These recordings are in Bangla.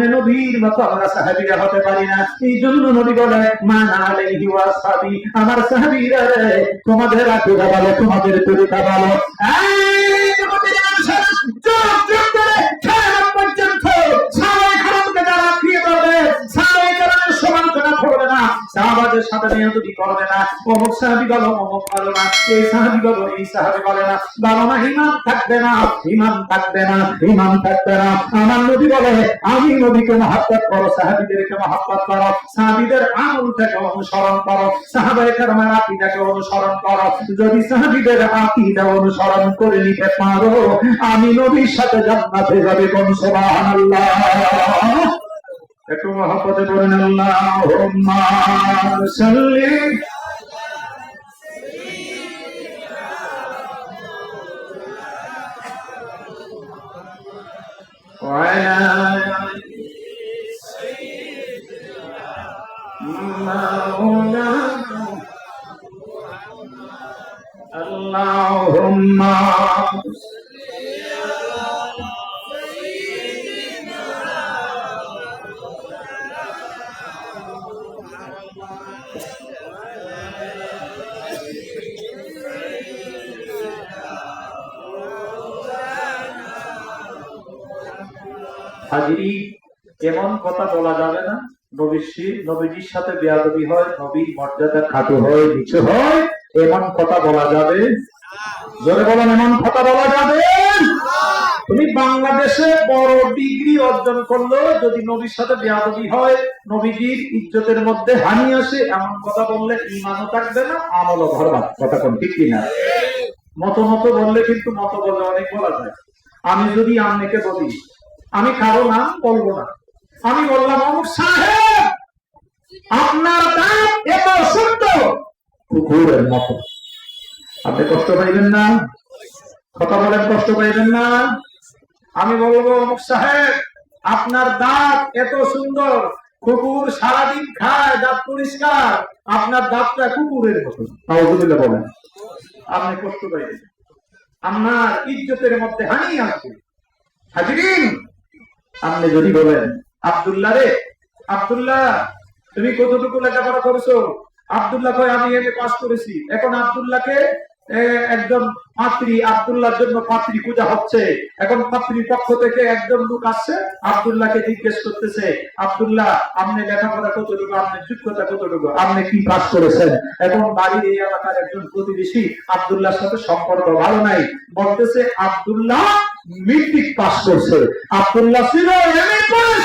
আপনি নবীর মতো আমরা সাহাবীরা হতে পারি না। এই জন্য নবী বলে মান আমার সাহাবীরা রে, তোমাদের আকিদা ভালো, তোমাদের তরিকা ভালো। এই জগতের সাহাবাদের সাথে নিয়ন্ত্রণ করবে না? অমুক সাহাবি বলো, অমুক না। এই সাহাবি বলো, এই সাহাবি বলে না। বাবা মা, ইমান থাকবে না। ইমান থাকবে না, ইমান থাকবে না। আমার বলে, আমি করো, সাহাবিদেরকে করো। সাহাবিদের অনুসরণ করো। অনুসরণ করো। যদি সাহাবিদের অনুসরণ করে নিতে পারো, আমি নবীর সাথে জান্নাতে যাবে কোন সুবহানাল্লাহ? একটু মহাপদে বলেন আল্লাহুম্মা সাল্লি وعلى হাজিরি এমন কথা বলা যাবে না নবীশি নবীজির সাথে বেয়াদবি হয়, নবীর মর্যাদা খাটো হয়, নিচু হয়, এমন কথা বলা যাবে। জোরে বলেন, এমন কথা বলা যাবে? তুমি বাংলাদেশে বড় ডিগ্রি অর্জন করল, যদি নবীর সাথে বেয়াদবি হয়, নবীজির ইজ্জতের মধ্যে হানি আসে, এমন কথা বললে ইমানও থাকবে না, আমলও ধরবা কথা কোন ঠিক কিনা? মত মত বললে কিন্তু মত বললে অনেক বলা যায়। আমি যদি আম্মেকে বলি আমি কারও নাম বলব না। আমি বললাম অমুক সাহেব, আপনার দাঁত এত সুন্দর কুকুরের মতো। আপনি কষ্ট পাইবেন না। কথা বলেন কষ্ট পাইবেন না। আমি বলব অমুক সাহেব, আপনার দাঁত এত সুন্দর। কুকুর সারাদিন খায়, দাঁত পরিষ্কার। আপনার দাঁতটা কুকুরের মতো। নাউজুবিল্লাহ বলেন। আপনি কষ্ট পাইবেন। আপনার ইজ্জতের মধ্যে হানি আসবে হাজিরিন আপনি যদি বলেন, আব্দুল্লাহ রে, আবদুল্লাহ, তুমি কতটুকু লেখাপড়া করেছ? আবদুল্লাহ কয়, আমি এ পাস করেছি। এখন আব্দুল্লাহকে একজন পাত্রী আব্দুল্লাহর জন্য পাত্রী পূজা হচ্ছে। এখন পাত্রীর পক্ষ থেকে একজন লোক আসছে, আব্দুল্লাহকে জিজ্ঞেস করতেছে, আব্দুল্লাহ, আপনি লেখাপড়া কতটুকু? আপনার যোগ্যতা কতটুকু? আপনি কি পাস করেছেন? এখন বাড়ির এই এলাকার একজন প্রতিবেশী আব্দুল্লাহর সাথে সম্পর্ক ভালো নাই। বলতেছে, আব্দুল্লাহ মেট্রিক পাস করছে। আব্দুল্লাহ ছিল এমএ পাস।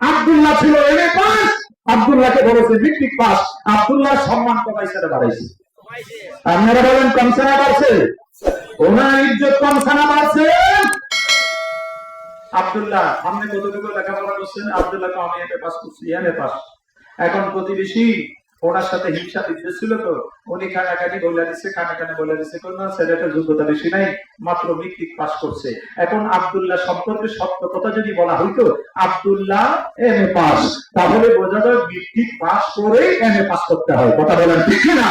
আব্দুল্লাহ ছিল এমএ পাস। আব্দুল্লাহকে বলেছে, মেট্রিক পাস। আবদুল্লাহ সম্মান কমাইছে বাড়াইছে। আপনারা বলেন কমসানা বাড়ছে ওনার ইজ্জত কমসানা বাড়ছে আব্দুল্লাহ, আপনি কতটুকু লেখাপড়া করছেন? আব্দুল্লাহ তো আমি পাস করছি পাস। এখন প্রতিবেশী ওনার সাথে হিংসা ছিল তো, উনি বলে দিচ্ছে বলে দিচ্ছে কোন ছেলেটার যোগ্যতা বেশি নাই, মাত্র মেট্রিক পাস করছে। এখন আব্দুল্লাহ সম্পর্কে সত্য কথা যদি বলা হইতো, আব্দুল্লাহ এম এ পাস। তাহলে বোঝা যায় মেট্রিক পাস করে এম এ পাস করতে হয়। কথা বলেন ঠিক না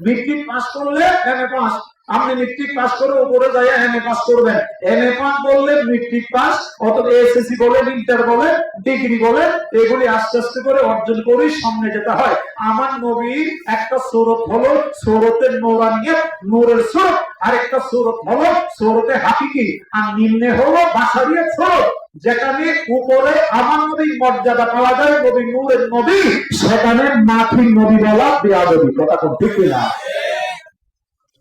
মেট্রিক পাস করলে এম এ পাস আপনি মেট্রিক পাস করে উপরে যাই এম এ পাস করবেন। এম এ পাস বললে মেট্রিক পাস অথবা এসএসসি বলে ইন্টার বলে ডিগ্রি বলে, এগুলি আস্তে আস্তে করে অর্জন করে সামনে যেতে হয়। আমার নবীর একটা সৌরভ হলো সৌরতের নৌরানিয়া নূরের সৌরত আর সুরত হলো, সুরতে হাকিকি আর নিম্নে হলো বাসারিয়া সুরত, যেখানে উপরে আমার নবীর মর্যাদা পাওয়া যায় নদী নূরের নবী সেখানে মাথির নদী বলা বেয়াদবি, কথা তো ঠিক না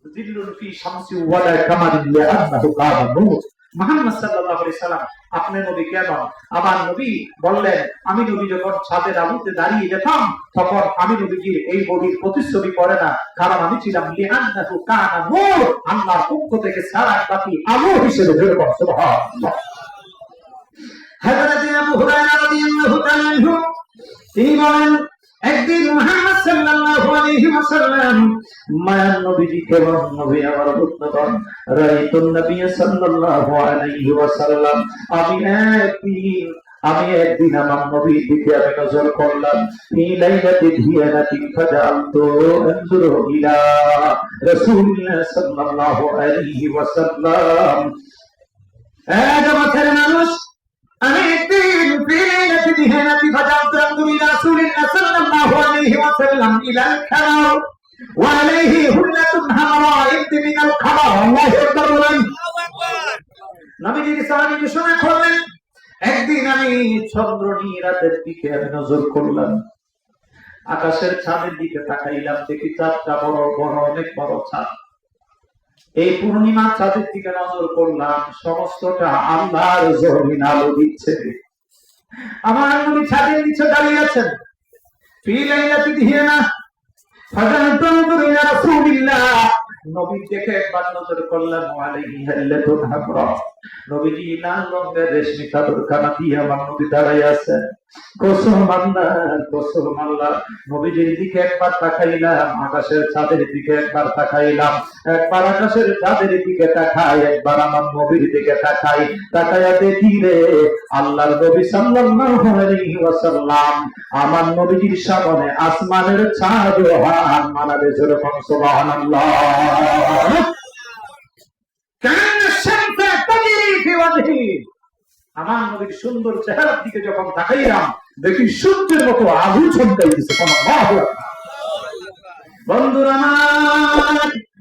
জিল্লুন ফি শামসি ওয়ালা কামারিন লিআন্নাহু কাবা নূর। মুহাম্মদ আলাইহি সাল্লাম আপনি নবী কেমন আমার নবী বললেন, আমি নবী যখন ছাদের আলোতে দাঁড়িয়ে যেতাম, তখন আমি নবীজির এই বডির প্রতিচ্ছবি পড়ে না, কারণ আমি ছিলাম লিআন্নাহু কানা নূর, আল্লাহর পক্ষ থেকে সারা বাতি আলো হিসেবে ধরে পড়, সুবহানাল্লাহ। হযরত আবু হুরায়রা রাদিয়াল্লাহু তাআলা তিনি বলেন, একদিন মুহাম্মদ সাল্লাল্লাহু মায়ার নবীজি এবং নবী আমার উন্নতন রাইতুন নবী সাল্লাল্লাহু আলাইহি ওয়াসাল্লাম। আমি একদিন আমি একদিন আমার নবীর দিকে আমি নজর করলাম। এই লাইলাতে ধিয়ানাতি ফাজালতু আনজুরু ইলা রাসূলিল্লাহ সাল্লাল্লাহু আলাইহি ওয়াসাল্লাম। এক মাসের মানুষ, আমি একদিন ফিলাইলাতে ধিয়ানাতি ফাজালতু আনজুরু ইলা রাসূলিল্লাহ সাল্লাল্লাহু আলাইহি ওয়াসাল্লাম ইলা খারাও ওয়ালাইহি হুল্লাতুন ঘোষণা করলেন একদিন আমি রাতের দিকে আমি নজর করলাম। আকাশের ছাদের দিকে তাকাইলাম, দেখি চাঁদটা বড় বড়, অনেক বড় ছাদ। এই পূর্ণিমা চাঁদের দিকে নজর করলাম, সমস্তটা আল্লাহর জমিন আলো দিচ্ছে। আমার মনে ছাদের নিচে দাঁড়িয়ে আছেন। না নবী দেখে একবার নজর করলাম আলাইহি হাল্লাতুন হামরা নবীজি লাল রঙের রেশমি দিয়ে আমার নবী দাঁড়াই কসম আল্লাহ কসম আল্লাহ নবীজির দিকে একবার তাকাইলাম, আকাশের চাঁদের দিকে একবার তাকাইলাম। একবার আকাশের চাঁদের দিকে তাকাই, একবার আমার নবীর দিকে তাকাই। তাকাইয়া দেখি রে, আল্লাহর নবী সাল্লাল্লাহু আলাইহি ওয়াসাল্লাম আমার নবীজির সামনে আসমানের চাঁদ ও মানাবে সুবহানাল্লাহ। কান শামসা তাজরি ফি ওয়াজহি আমার নবীর সুন্দর চেহারার দিকে যখন তাকাইলাম, দেখি সূর্যের মতো আগুন ছন্দাইতেছে কোন বন্ধুরা আমার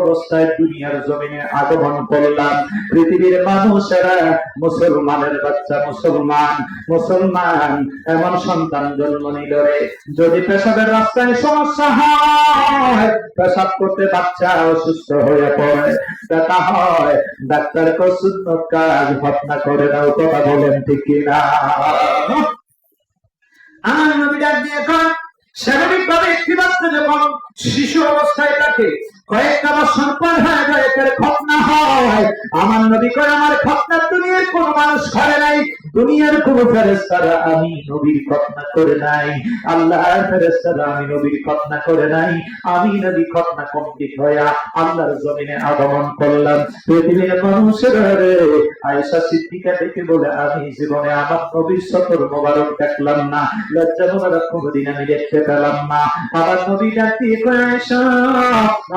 অবস্থায় দুনিয়ার জমিনে আগমন করলাম। পৃথিবীর মানুষেরা মুসলমানের বাচ্চা মুসলমান মুসলমান, এমন সন্তান জন্ম নিল রে। যদি পেশাবের রাস্তায় সমস্যা হয়, পেশাব করতে বাচ্চা অসুস্থ হয়ে পড়ে। ব্যথা হয়, ডাক্তার কসুন্ন কাজ ঘটনা করে দাও কথা বলেন ঠিক কিনা? আমার নবী ডাক দিয়ে কয় স্বাভাবিক ভাবে একটি বাচ্চা যখন শিশু অবস্থায় থাকে কয়েকটা বছর পর হয়ে যায় খতনা হয়। আমার নবী করে আমার খতনা, দুনিয়ার কোন মানুষ করে নাই দুনিয়ার কোন ফেরেস্তারা আমি নবীর খতনা করে নাই। আল্লাহর ফেরেস্তারা আমি নবীর খতনা করে নাই। আমি নবী খতনা কমপ্লিট হইয়া আল্লাহর জমিনে আগমন করলাম। পৃথিবীর মানুষের রে আয়েশা সিদ্দিকা দেখে বলে, আমি জীবনে আমার নবীর সতর মোবারক দেখলাম না। লজ্জা মোবারক কোনদিন আমি দেখতে পেলাম না। আমার নবী ডাক আয়েশা,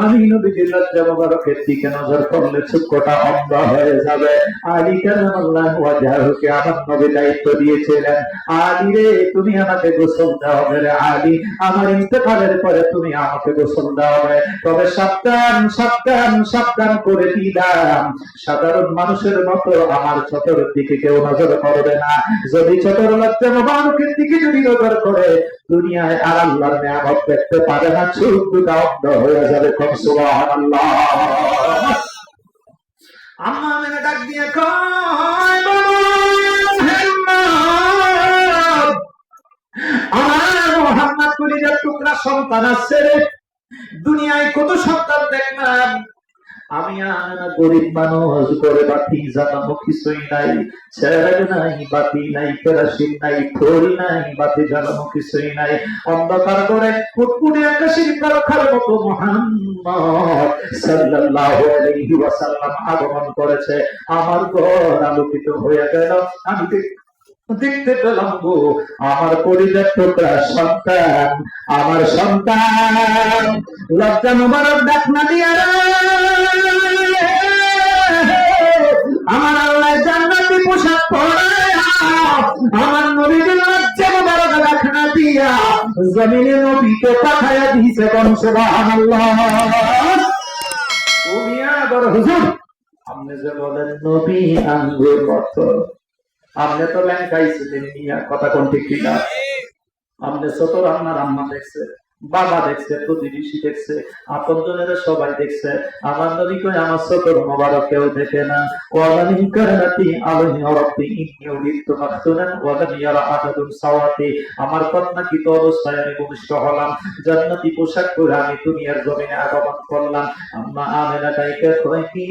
আমি নবীজির লজ্জা মোবারকের দিকে নজর করলে চুক্কটা অন্ধ হয়ে যাবে। আলী কালামাল্লাহ ওয়াজাহুকে নবী দায়িত্ব দিয়েছিলেন। আলী রে, তুমি আমাকে গোসল দাও রে আলী আমার ইন্তেকালের পরে তুমি আমাকে গোসল দাও রে তবে সাবধান সাবধান সাবধান করে দিলাম। সাধারণ মানুষের মতো আমার চতর দিকে কেউ নজর করবে না। যদি চতর লজ্জা মোবারকের দিকে যদি নজর করে, দুনিয়ায় আর আল্লাহর নিয়ামত দেখতে পারে না। চোখ দুটা অন্ধ হয়ে যাবে কম সুবহানাল্লাহ। আম্মা মেনে ডাক দিয়ে কয় কলিজার সন্তান আছে রে। দুনিয়ায় কত সন্তান দেখলাম। আমি আর গরিব মানুষ করে বাতি জানানো কিছুই নাই। ছেড়ে নাই, বাতি নাই, কেরাসিন নাই, খড়ি নাই, বাতি জ্বালানো কিছুই নাই। অন্ধকার করে ফুটফুটে আকাশের তারকার মতো ওয়াসাল্লাম আগমন করেছে। আমার ঘর আলোকিত হয়ে গেল। আমি দেখতে পেলাম গো, আমার পরিবার টুকরা সন্তান, আমার সন্তান। লজ্জা মোবারক ডাক না দিয়া। আমার আল্লাহ জান্নাতি পোশাক পরায়া, আমার নবীর লজ্জা মোবারক ডাক না দিয়া জমিনে নবীকে পাঠায়া দিয়েছে কোন সুবহানাল্লাহ। তুমি আবার হুজুর, আপনি যে বলেন নবী আঙ্গুর মতো আপনি তো ল্যাঙ্কাইছিলেন মিয়া কথা কোন ঠিক কিনা আপনি ছোট রান্নার আম্মা দেখছে, বাবা দেখছে প্রতিবেশী দেখছে, আপনজনেরা সবাই দেখছে। আমার নবী কই আমার ছোট মোবারক কেউ দেখে না। সাওয়াতি। আমার কন্যা কি অবস্থায় আমি ভূমিষ্ঠ হলাম। জান্নাতি পোশাক পরে আমি দুনিয়ার জমিনে আগমন করলাম। আম্মা আমেনা কি